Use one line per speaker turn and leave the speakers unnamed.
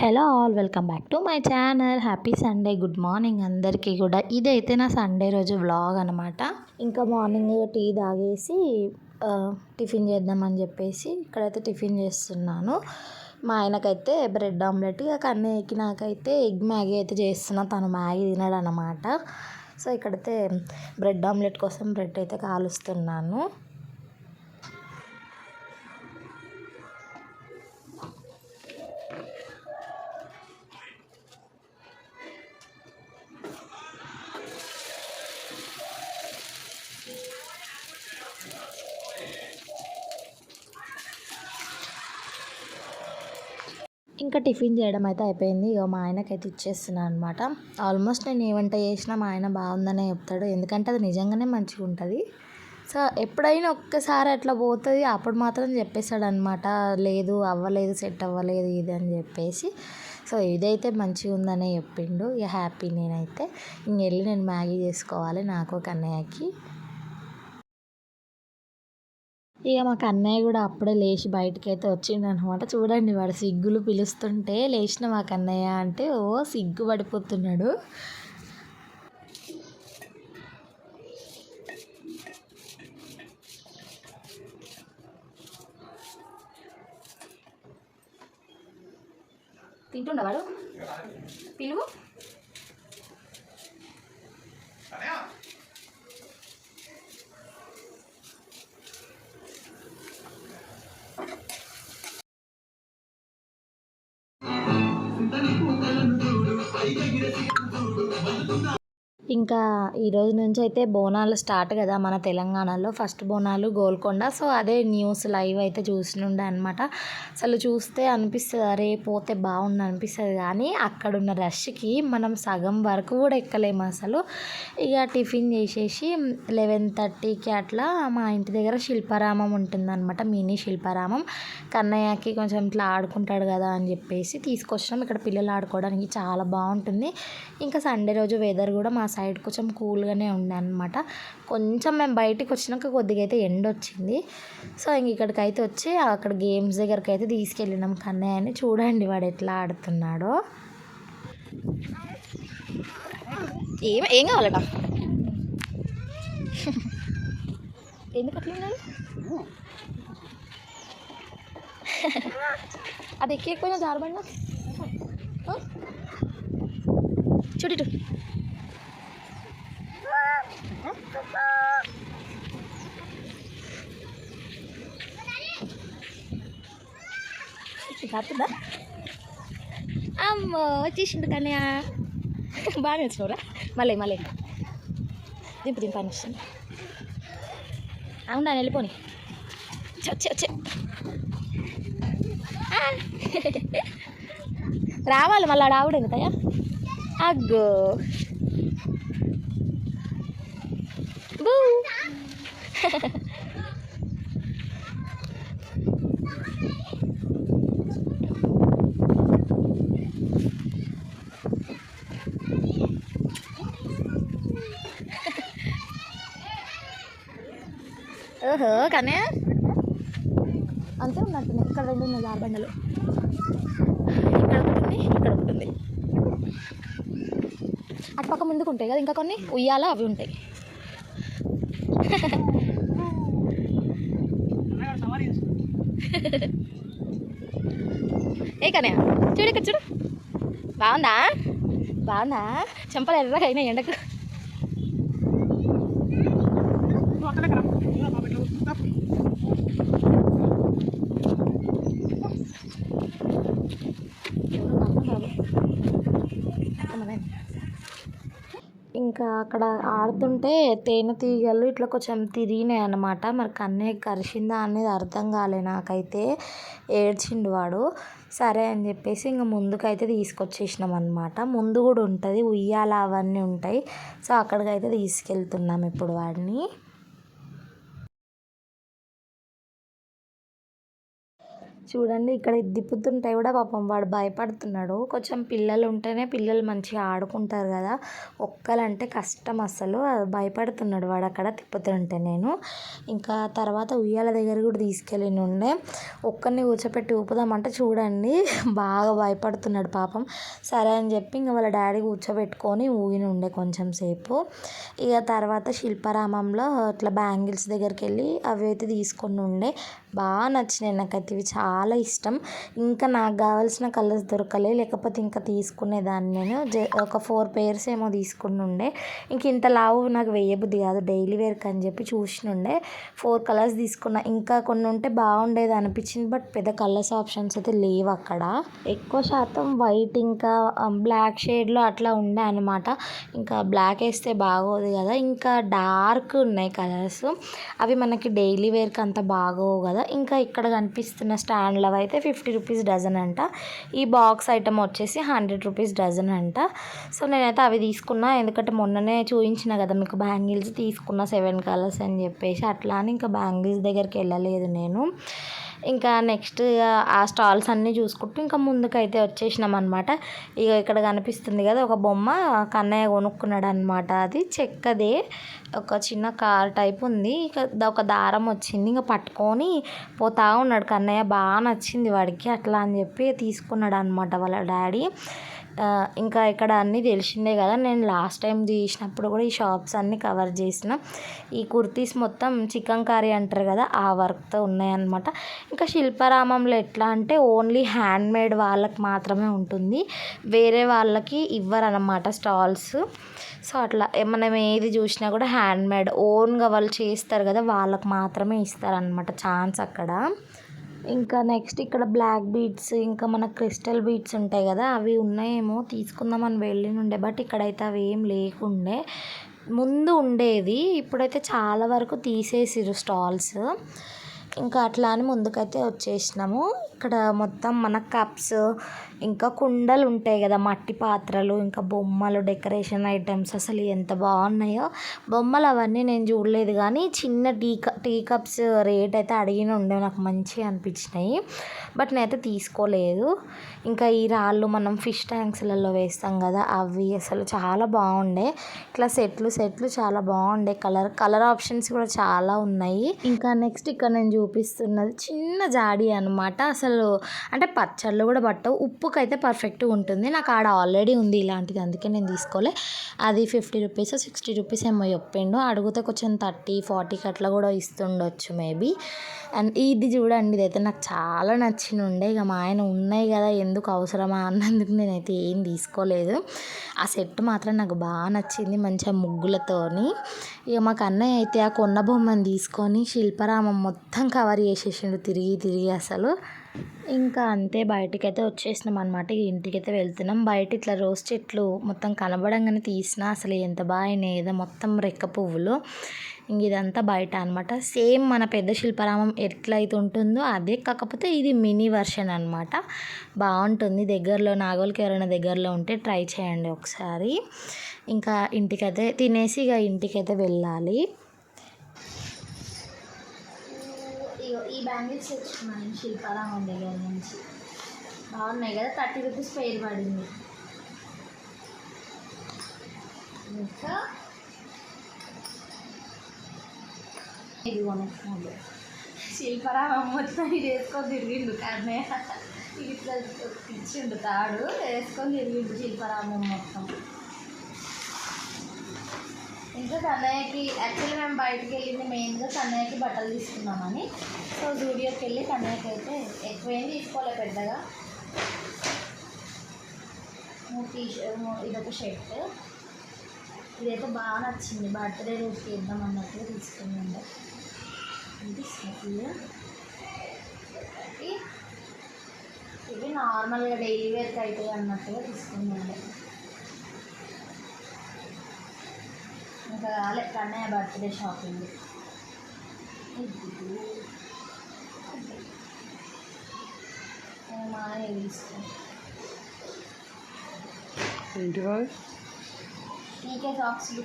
Hello all welcome back to my channel. Happy Sunday good morning అందరికీ కూడా. ఇదైతే నా సండే రోజు వ్లాగ్ అనమాట ఇంకా మార్నింగ్ టీ తాగేసి టిఫిన్ చేద్దామని చెప్పేసి ఇక్కడైతే టిఫిన్ చేస్తున్నాను. మా ఆయనకైతే బ్రెడ్ ఆమ్లెట్ ఇక కన్నయ్యకి నాకైతే ఎగ్ మ్యాగీ అయితే చేస్తున్నా. తను మ్యాగీ తినడనమాట సో ఇక్కడైతే బ్రెడ్ ఆమ్లెట్ కోసం బ్రెడ్ అయితే కాలుస్తున్నాను. ఇంకా టిఫిన్ చేయడం అయితే అయిపోయింది. ఇక మా ఆయనకైతే ఇచ్చేస్తున్నాను అనమాట ఆల్మోస్ట్ నేను ఏ వంట చేసినా మా ఆయన బాగుందనే చెప్తాడు. ఎందుకంటే అది నిజంగానే మంచిగా ఉంటుంది. సో ఎప్పుడైనా ఒక్కసారి అట్లా పోతుంది. అప్పుడు మాత్రం చెప్పేస్తాడనమాట లేదు అవ్వలేదు సెట్ అవ్వలేదు ఇది అని చెప్పేసి. సో ఇదైతే మంచిగా ఉందనే చెప్పిండు. ఇక హ్యాపీ నేనైతే. ఇంక వెళ్ళి నేను మ్యాగీ చేసుకోవాలి నాకు కన్నయ్యకి ఇక మా కన్నయ్య కూడా అప్పుడే లేచి బయటకి అయితే వచ్చిండు అనమాట చూడండి వాడు సిగ్గులు పిలుస్తుంటే లేచిన మా కన్నయ్య అంటే ఓ సిగ్గు పడిపోతున్నాడు. తింటుండ వాడు? పిలువు ఇంకా ఈ రోజు నుంచి అయితే బోనాలు స్టార్ట్ కదా మన తెలంగాణలో. ఫస్ట్ బోనాలు గోల్కొండ. సో అదే న్యూస్ లైవ్ అయితే చూసినుండే అనమాట అసలు చూస్తే అనిపిస్తుంది అరే పోతే బాగుండు అనిపిస్తుంది. కానీ అక్కడ ఉన్న రష్కి మనం సగం వరకు కూడా ఎక్కలేము అసలు. ఇక టిఫిన్ చేసేసి లెవెన్ థర్టీకి అట్లా మా ఇంటి దగ్గర శిల్పారామం ఉంటుందన్నమాట మినీ శిల్పారామం. కన్నయ్యకి కొంచెం ఇట్లా ఆడుకుంటాడు కదా అని చెప్పేసి తీసుకొచ్చినాం. ఇక్కడ పిల్లలు ఆడుకోవడానికి చాలా బాగుంటుంది. ఇంకా సండే రోజు వెదర్ కూడా మా సైడ్ కొంచెం కూల్గానే ఉండే అనమాట కొంచెం మేము బయటికి వచ్చినాక కొద్దిగా అయితే ఎండ వచ్చింది. సో ఇంక ఇక్కడికి అయితే వచ్చి అక్కడ గేమ్స్ దగ్గరికి అయితే తీసుకెళ్ళినాం కన్నయ్యని చూడండి వాడు ఎట్లా ఆడుతున్నాడో. ఏం ఏం కావాలట? ఎందుకు అట్లా ఉన్నాడు? అది ఎక్కేకపోయినా జారబడినా చూడు ఇటు. అమ్మో వచ్చేసిండు కన్నయ్య బాగా వచ్చినవురా మళ్ళీ మళ్ళీ. దింపు దింపు అని వస్తుంది. అవునా వెళ్ళిపోని. వచ్చే వచ్చే రావాలి మళ్ళీ ఆడ ఆవిడ ఎందుకయ్యా అగ్గో. ఓహో కానీ అంతే ఉన్నట్టుంది ఇక్కడ రెండు ఉన్నాయి జారబండలు ఇక్కడ ఒకటి ఉంది ఇక్కడ ఒకటి ఉంది. అటు పక్క ముందుకు ఉంటాయి కదా ఇంకా కొన్ని ఉయ్యాల అవి ఉంటాయి. ఏ కనే చూడు ఇక్కడ చూడు. బాగుందా? బాగుందా? చెంపలు ఎర్రగైనా ఎండకు. ఇంకా అక్కడ ఆడుతుంటే తేనెటీగలు ఇట్లా కొంచెం తిరిగినాయి అనమాట మరి కన్నయ్య కరిచిందా అనేది అర్థం కాలే నాకైతే. ఏడ్చిండు వాడు. సరే అని చెప్పేసి ఇంక ముందుకైతే తీసుకొచ్చేసినాం అనమాట ముందు కూడా ఉంటుంది ఉయ్యాల అవన్నీ ఉంటాయి. సో అక్కడికైతే తీసుకెళ్తున్నాం ఇప్పుడు వాడిని. చూడండి ఇక్కడ దిప్పుతుంటే కూడా పాపం వాడు భయపడుతున్నాడు. కొంచెం పిల్లలు ఉంటేనే పిల్లలు మంచిగా ఆడుకుంటారు కదా. ఒక్కలంటే కష్టం అసలు. భయపడుతున్నాడు వాడు అక్కడ తిప్పుతుంటే నేను. ఇంకా తర్వాత ఉయ్యాల దగ్గర కూడా తీసుకెళ్ళిన ఉండే. ఒక్కరిని కూర్చోపెట్టి ఊపుదామంటే చూడండి బాగా భయపడుతున్నాడు పాపం. సరే అని చెప్పి ఇంకా వాళ్ళ డాడీ కూర్చోబెట్టుకొని ఊగిన ఉండే కొంచెం సేపు. ఇక తర్వాత శిల్పారామంలో ఇట్లా బ్యాంగిల్స్ దగ్గరికి వెళ్ళి అవి అయితే తీసుకొని ఉండే. బాగా నచ్చినాయి నాకైతే ఇవి. చాలా చాలా ఇష్టం. ఇంకా నాకు కావాల్సిన కలర్స్ దొరకలే. లేకపోతే ఇంకా తీసుకునేదాన్ని నేను ఒక ఫోర్ పేర్స్ ఏమో తీసుకుని ఉండే. ఇంక ఇంత లావు నాకు వేయబుద్ధి కాదు. డైలీ వేర్కి అని చెప్పి చూసినుండే ఫోర్ కలర్స్ తీసుకున్నా. ఇంకా కొన్ని ఉంటే బాగుండేది అనిపించింది. బట్ పెద్ద కలర్స్ ఆప్షన్స్ అయితే లేవు అక్కడ. ఎక్కువ శాతం వైట్ ఇంకా బ్లాక్ షేడ్లో అట్లా ఉండే అనమాట ఇంకా బ్లాక్ వేస్తే బాగోదు కదా. ఇంకా డార్క్ ఉన్నాయి కలర్స్. అవి మనకి డైలీ వేర్కి అంత బాగోవు కదా. ఇంకా ఇక్కడ కనిపిస్తున్న స్టాండ్ బ్రాండ్లవి అయితే ఫిఫ్టీ రూపీస్ డజన్ అంట. ఈ బాక్స్ ఐటమ్ వచ్చేసి హండ్రెడ్ రూపీస్ డజన్ అంట. సో నేనైతే అవి తీసుకున్నా. ఎందుకంటే మొన్ననే చూపించిన కదా మీకు బ్యాంగిల్స్ తీసుకున్న సెవెన్ కలర్స్ అని చెప్పేసి. అట్లా అని ఇంకా బ్యాంగిల్స్ దగ్గరికి వెళ్ళలేదు నేను. ఇంకా నెక్స్ట్ ఆ స్టాల్స్ అన్నీ చూసుకుంటూ ఇంకా ముందుకైతే వచ్చేసినాం అనమాట ఇక ఇక్కడ కనిపిస్తుంది కదా ఒక బొమ్మ కన్నయ్య కొనుక్కున్నాడు అనమాట అది. చెక్కదే ఒక చిన్న కార్ టైప్ ఉంది. ఇక ఒక దారం వచ్చింది. ఇంకా పట్టుకొని పోతా ఉన్నాడు. కన్నయ్య బాగా నచ్చింది వాడికి. అట్లా అని చెప్పి తీసుకున్నాడు అనమాట వాళ్ళ డాడీ. ఇంకా ఇక్కడ అన్నీ తెలిసిందే కదా. నేను లాస్ట్ టైం తీసినప్పుడు కూడా ఈ షాప్స్ అన్నీ కవర్ చేసిన. ఈ కుర్తీస్ మొత్తం చికెన్ కర్రీ అంటారు కదా ఆ వర్క్తో ఉన్నాయన్నమాట. ఇంకా శిల్పారామంలో ఎట్లా అంటే ఓన్లీ హ్యాండ్ మేడ్ వాళ్ళకి మాత్రమే ఉంటుంది. వేరే వాళ్ళకి ఇవ్వరన్నమాట స్టాల్స్ సో అట్లా మనం ఏది చూసినా కూడా హ్యాండ్ మేడ్ ఓన్గా వాళ్ళు చేస్తారు కదా వాళ్ళకి మాత్రమే ఇస్తారనమాట ఛాన్స్ అక్కడ. ఇంకా నెక్స్ట్ ఇక్కడ బ్లాక్ బీడ్స్ ఇంకా మన క్రిస్టల్ బీడ్స్ ఉంటాయి కదా అవి ఉన్నాయేమో తీసుకుందామని వెళ్ళి ఉండే బట్ ఇక్కడైతే అవి ఏం లేకుండే. ముందు ఉండేది ఇప్పుడైతే చాలా వరకు తీసేసిరు స్టాల్స్ ఇంకా అట్లా అని ముందుకైతే వచ్చేసినాము. ఇక్కడ మొత్తం మన కప్స్ ఇంకా కుండలు ఉంటాయి కదా మట్టి పాత్రలు ఇంకా బొమ్మలు డెకరేషన్ ఐటమ్స్ అసలు ఎంత బాగున్నాయో. బొమ్మలు అవన్నీ నేను చూడలేదు కానీ చిన్న టీ టీ కప్స్ రేట్ అయితే అడిగిన ఉండే నాకు మంచిగా అనిపించినాయి. బట్ నేనైతే తీసుకోలేదు. ఇంకా ఈ రాళ్ళు మనం ఫిష్ ట్యాంక్స్లలో వేస్తాం కదా అవి అసలు చాలా బాగుండే. ఇట్లా సెట్లు సెట్లు చాలా బాగుండే. కలర్ కలర్ ఆప్షన్స్ కూడా చాలా ఉన్నాయి. ఇంకా నెక్స్ట్ ఇక్కడ నేను చూపిస్తున్నది. చిన్న జాడి అనమాట అసలు అంటే పచ్చళ్ళు కూడా పట్టవు. ఉప్పుకైతే అయితే పర్ఫెక్ట్గా ఉంటుంది. నాకు ఆడ ఆల్రెడీ ఉంది ఇలాంటిది. అందుకే నేను తీసుకోలే. అది ఫిఫ్టీ రూపీస్ సిక్స్టీ రూపీస్ ఏమో చెప్పిండు. అడిగితే కొంచెం థర్టీ ఫార్టీకి అట్లా కూడా ఇస్తుండొచ్చు మేబీ అండ్ ఇది చూడండి ఇదైతే నాకు చాలా నచ్చిన ఉండే ఇక మా ఆయన ఉన్నాయి కదా ఎందుకు అవసరమా అన్నందుకు నేనైతే ఏం తీసుకోలేదు. ఆ సెట్ మాత్రం నాకు బాగా నచ్చింది మంచిగా ముగ్గులతోని. ఇక మాకు అన్నయ్య అయితే ఆ కొన్న బొమ్మను తీసుకొని శిల్పరామం మొత్తం కవర్ చేసేసిండు తిరిగి తిరిగి అసలు. ఇంకా అంతే బయటకైతే వచ్చేసినాం అనమాట ఇంటికైతే వెళ్తున్నాం. బయట ఇట్లా రోజ్ చెట్లు మొత్తం కనబడంగానే తీసిన అసలు ఎంత బాగా ఏదో మొత్తం రెక్క పువ్వులు. ఇంక ఇదంతా బయట అనమాట సేమ్ మన పెద్ద శిల్పారామం ఎట్లయితే ఉంటుందో అదే. కాకపోతే ఇది మినీ వర్షన్ అనమాట బాగుంటుంది. దగ్గరలో నాగోల్కి ఎవరైనా దగ్గరలో ఉంటే ట్రై చేయండి ఒకసారి. ఇంకా ఇంటికైతే తినేసి ఇక ఇంటికైతే వెళ్ళాలి. ఈ బ్యాంగిల్స్ తెచ్చుకున్నాను శిల్పారామం దగ్గర నుంచి. బాగున్నాయి కదా? థర్టీ రూపీస్ పేరు పడింది. ఇంకా ఇది కొనుక్కోండి. శిల్పారామం మొత్తం ఇది వేసుకొని తిరిగిండు కానీ ఇది ఇట్లా ఇచ్చిండు తాడు వేసుకొని తిరిగిండు శిల్పరామం మొత్తం. ఇంకా తన్నయ్యకి యాక్చువల్లీ మేము బయటకు వెళ్ళింది మెయిన్గా తన్నయ్యకి బట్టలు తీసుకున్నామని సో జూడియోకి వెళ్ళి కన్నయ్యకి అయితే ఎక్కువేం తీసుకోలే పెద్దగా. టీ ఇదొక షర్ట్. ఇదైతే బాగా నచ్చింది. బర్త్డే రోజుకి అన్నట్టు అన్నట్టుగా తీసుకున్నాండి ఇవి నార్మల్గా డైలీ వేర్కి అవుతాయి అన్నట్టుగా తీసుకున్నాండి ఇంకా కాలే కన్నయ్య బర్త్డే షాపింగ్ మా తీసుకో
ఏంటి బాయ్
టీకే సాక్స్లు